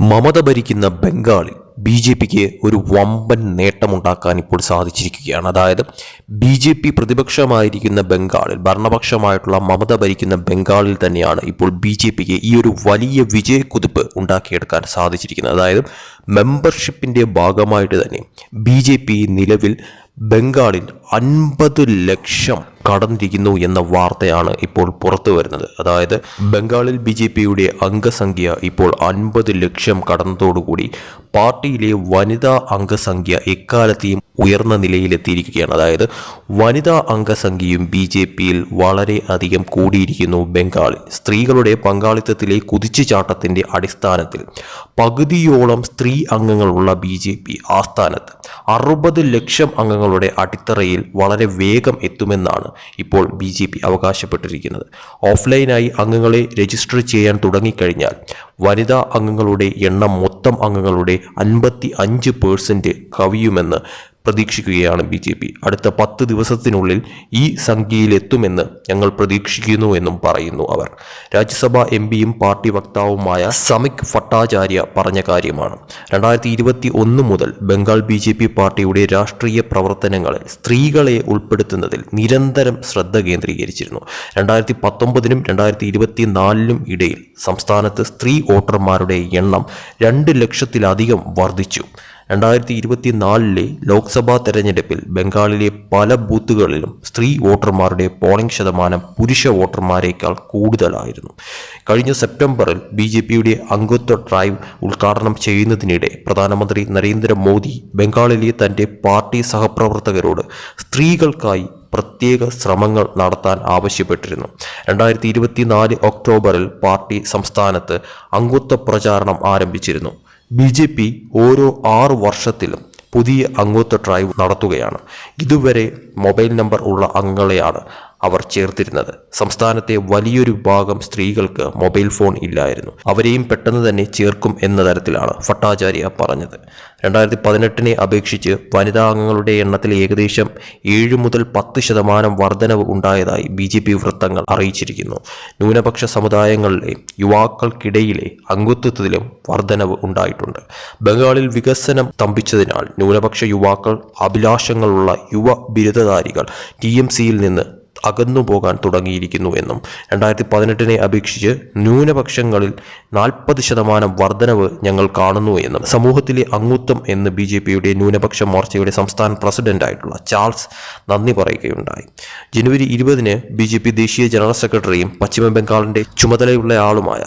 മമത ഭരിക്കുന്ന ബംഗാളിൽ B J പിക്ക് ഒരു വമ്പൻ നേട്ടമുണ്ടാക്കാൻ ഇപ്പോൾ സാധിച്ചിരിക്കുകയാണ്. അതായത് ബി ജെ പി പ്രതിപക്ഷമായിരിക്കുന്ന ബംഗാളിൽ ഭരണപക്ഷമായിട്ടുള്ള മമത ഭരിക്കുന്ന ബംഗാളിൽ തന്നെയാണ് ഇപ്പോൾ ബി ജെ പിക്ക് ഈ ഒരു വലിയ വിജയക്കുതിപ്പ് ഉണ്ടാക്കിയെടുക്കാൻ സാധിച്ചിരിക്കുന്നത്. അതായത് മെമ്പർഷിപ്പിന്റെ ഭാഗമായിട്ട് തന്നെ ബി ജെ പി നിലവിൽ ബംഗാളിൽ അൻപത് ലക്ഷം കടന്നിരിക്കുന്നു എന്ന വാർത്തയാണ് ഇപ്പോൾ പുറത്തു വരുന്നത്. അതായത് ബംഗാളിൽ ബി ജെ പിയുടെ അംഗസംഖ്യ ഇപ്പോൾ അൻപത് ലക്ഷം കടന്നതോടുകൂടി പാർട്ടിയിലെ വനിതാ അംഗസംഖ്യ എക്കാലത്തെയും ഉയർന്ന നിലയിലെത്തിയിരിക്കുകയാണ്. അതായത് വനിതാ അംഗസംഖ്യയും ബി ജെ പിയിൽ വളരെ അധികം കൂടിയിരിക്കുന്നു ബംഗാളിൽ. സ്ത്രീകളുടെ പങ്കാളിത്തത്തിലെ കുതിച്ചുചാട്ടത്തിന്റെ അടിസ്ഥാനത്തിൽ പകുതിയോളം സ്ത്രീ അംഗങ്ങളുള്ള ബി ജെ പി ആസ്ഥാനത്ത്. അറുപത് ലക്ഷം അംഗങ്ങളുടെ അടിത്തറയിൽ വളരെ വേഗം എത്തുമെന്നാണ് ഇപ്പോൾ ബി ജെ പി അവകാശപ്പെട്ടിരിക്കുന്നത്. ഓഫ്ലൈനായി അംഗങ്ങളെ രജിസ്റ്റർ ചെയ്യാൻ തുടങ്ങിക്കഴിഞ്ഞാൽ വനിതാ അംഗങ്ങളുടെ എണ്ണം മൊത്തം അംഗങ്ങളുടെ അൻപത്തി അഞ്ച് പേഴ്സന്റ് കവിയുമെന്ന് പ്രതീക്ഷിക്കുകയാണ് ബി ജെ പി. അടുത്ത പത്ത് ദിവസത്തിനുള്ളിൽ ഈ സംഖ്യയിലെത്തുമെന്ന് ഞങ്ങൾ പ്രതീക്ഷിക്കുന്നു എന്നും പറയുന്നു അവർ. രാജ്യസഭാ എം പിയും പാർട്ടി വക്താവുമായ സമിക് ഭട്ടാചാര്യ പറഞ്ഞ കാര്യമാണ്. രണ്ടായിരത്തി ഇരുപത്തി ഒന്ന് മുതൽ ബംഗാൾ ബി ജെ പി പാർട്ടിയുടെ രാഷ്ട്രീയ പ്രവർത്തനങ്ങളിൽ സ്ത്രീകളെ ഉൾപ്പെടുത്തുന്നതിൽ നിരന്തരം ശ്രദ്ധ കേന്ദ്രീകരിച്ചിരുന്നു. രണ്ടായിരത്തി പത്തൊമ്പതിനും രണ്ടായിരത്തി ഇരുപത്തി നാലിനും ഇടയിൽ സംസ്ഥാനത്ത് സ്ത്രീ വോട്ടർമാരുടെ എണ്ണം രണ്ട് ലക്ഷത്തിലധികം വർദ്ധിച്ചു. രണ്ടായിരത്തി ഇരുപത്തിനാലിലെ ലോക്സഭാ തെരഞ്ഞെടുപ്പിൽ ബംഗാളിലെ പല ബൂത്തുകളിലും സ്ത്രീ വോട്ടർമാരുടെ പോളിംഗ് ശതമാനം പുരുഷ വോട്ടർമാരെക്കാൾ കൂടുതലായിരുന്നു. കഴിഞ്ഞ സെപ്റ്റംബറിൽ ബി ജെ പിയുടെ അംഗത്വ ഡ്രൈവ് ഉദ്ഘാടനം ചെയ്യുന്നതിനിടെ പ്രധാനമന്ത്രി നരേന്ദ്രമോദി ബംഗാളിലെ തന്റെ പാർട്ടി സഹപ്രവർത്തകരോട് സ്ത്രീകൾക്കായി പ്രത്യേക ശ്രമങ്ങൾ നടത്താൻ ആവശ്യപ്പെട്ടിരുന്നു. രണ്ടായിരത്തി ഇരുപത്തിനാല് ഒക്ടോബറിൽ പാർട്ടി സംസ്ഥാനത്ത് അംഗത്വ പ്രചാരണം ആരംഭിച്ചിരുന്നു. ബി ജെ പി ഓരോ ആറ് വർഷത്തിലും പുതിയ അംഗത്വ ഡ്രൈവ് നടത്തുകയാണ്. ഇതുവരെ മൊബൈൽ നമ്പർ ഉള്ള അംഗങ്ങളെയാണ് അവർ ചേർത്തിരുന്നത്. സംസ്ഥാനത്തെ വലിയൊരു ഭാഗം സ്ത്രീകൾക്ക് മൊബൈൽ ഫോൺ ഇല്ലായിരുന്നു. അവരെയും പെട്ടെന്ന് തന്നെ ചേർക്കും എന്ന തരത്തിലാണ് ഭട്ടാചാര്യ പറഞ്ഞത്. രണ്ടായിരത്തി പതിനെട്ടിനെ അപേക്ഷിച്ച് വനിതാ അംഗങ്ങളുടെ എണ്ണത്തിൽ ഏകദേശം ഏഴ് മുതൽ പത്ത് ശതമാനം വർധനവ് ഉണ്ടായതായി ബി ജെ പി വൃത്തങ്ങൾ അറിയിച്ചിരിക്കുന്നു. ന്യൂനപക്ഷ സമുദായങ്ങളിലെ യുവാക്കൾക്കിടയിലെ അംഗത്വത്തിലും വർധനവ് ഉണ്ടായിട്ടുണ്ട്. ബംഗാളിൽ വികസനം തമ്പിച്ചതിനാൽ ന്യൂനപക്ഷ യുവാക്കൾ അഭിലാഷങ്ങളുള്ള യുവ ബിരുദധാരികൾ ടി എം സിയിൽ നിന്ന് അകന്നു പോകാൻ തുടങ്ങിയിരിക്കുന്നു എന്നും രണ്ടായിരത്തി പതിനെട്ടിനെ അപേക്ഷിച്ച് ന്യൂനപക്ഷങ്ങളിൽ നാൽപ്പത് ശതമാനം വർധനവ് ഞങ്ങൾ കാണുന്നു എന്നും സമൂഹത്തിലെ അംഗത്വം എന്ന് ബി ജെ പിയുടെ ന്യൂനപക്ഷ മോർച്ചയുടെ സംസ്ഥാന പ്രസിഡന്റായിട്ടുള്ള ചാൾസ് നന്ദി പറയുകയുണ്ടായി. ജനുവരി ഇരുപതിന് ബി ജെ പി ദേശീയ ജനറൽ സെക്രട്ടറിയും പശ്ചിമ ബംഗാളിന്റെ ചുമതലയുള്ള ആളുമായ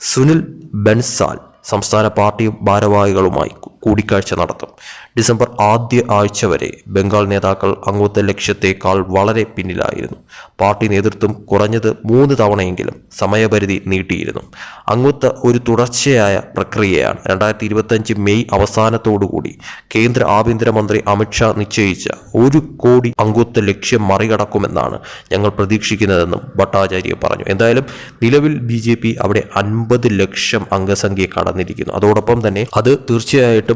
സുനിൽ ബൻസാൽ സംസ്ഥാന പാർട്ടി ഭാരവാഹികളുമായി കൂടിക്കാഴ്ച നടത്തും. ഡിസംബർ ആദ്യ ആഴ്ച വരെ ബംഗാൾ നേതാക്കൾ അംഗത്വ ലക്ഷ്യത്തേക്കാൾ വളരെ പിന്നിലായിരുന്നു. പാർട്ടി നേതൃത്വം കുറഞ്ഞത് മൂന്ന് തവണയെങ്കിലും സമയപരിധി നീട്ടിയിരുന്നു. അംഗത്വ ഒരു തുടർച്ചയായ പ്രക്രിയയാണ്. രണ്ടായിരത്തി ഇരുപത്തഞ്ച് മെയ് അവസാനത്തോടുകൂടി കേന്ദ്ര ആഭ്യന്തരമന്ത്രി അമിത്ഷാ നിശ്ചയിച്ച ഒരു കോടി അംഗത്വ ലക്ഷ്യം മറികടക്കുമെന്നാണ് ഞങ്ങൾ പ്രതീക്ഷിക്കുന്നതെന്നും ഭട്ടാചാര്യ പറഞ്ഞു. എന്തായാലും നിലവിൽ ബി അവിടെ അൻപത് ലക്ഷം അംഗസംഖ്യ കടന്നിരിക്കുന്നു. അതോടൊപ്പം തന്നെ അത് തീർച്ചയായിട്ടും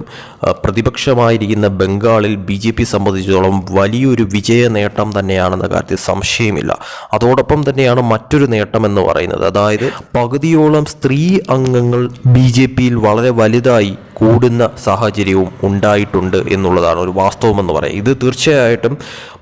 ആ, പ്രതിപക്ഷമായിരിക്കുന്ന ബംഗാളിൽ ബി ജെ പി സംബന്ധിച്ചിടത്തോളം വലിയൊരു വിജയ നേട്ടം തന്നെയാണെന്ന കാര്യത്തിൽ സംശയമില്ല. അതോടൊപ്പം തന്നെയാണ് മറ്റൊരു നേട്ടം എന്ന് പറയുന്നത്. അതായത് പകുതിയോളം സ്ത്രീ അംഗങ്ങൾ ബി വളരെ വലുതായി കൂടുന്ന സാഹചര്യവും ഉണ്ടായിട്ടുണ്ട് എന്നുള്ളതാണ് ഒരു വാസ്തവം എന്ന് പറയാം. ഇത് തീർച്ചയായിട്ടും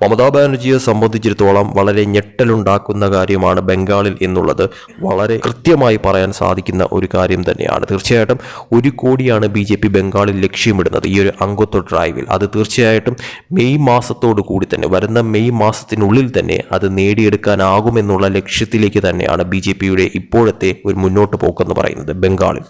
മമതാ ബാനർജിയെ സംബന്ധിച്ചിടത്തോളം വളരെ ഞെട്ടലുണ്ടാക്കുന്ന കാര്യമാണ് ബംഗാളിൽ എന്നുള്ളത്. വളരെ കൃത്യമായി പറയാൻ സാധിക്കുന്ന ഒരു കാര്യം തന്നെയാണ്. തീർച്ചയായിട്ടും ഒരു കോടിയാണ് ബി ജെ പി ബംഗാളിൽ ലക്ഷ്യമിടുന്നത് ഈ ഒരു അംഗത്വ ഡ്രൈവിൽ അത് തീർച്ചയായിട്ടും മെയ് മാസത്തോടു കൂടി തന്നെ വരുന്ന മെയ് മാസത്തിനുള്ളിൽ തന്നെ അത് നേടിയെടുക്കാനാകുമെന്നുള്ള ലക്ഷ്യത്തിലേക്ക് തന്നെയാണ് ബി ജെ പിയുടെ ഇപ്പോഴത്തെ ഒരു മുന്നോട്ട് പോക്കെന്ന് പറയുന്നത് ബംഗാളിൽ.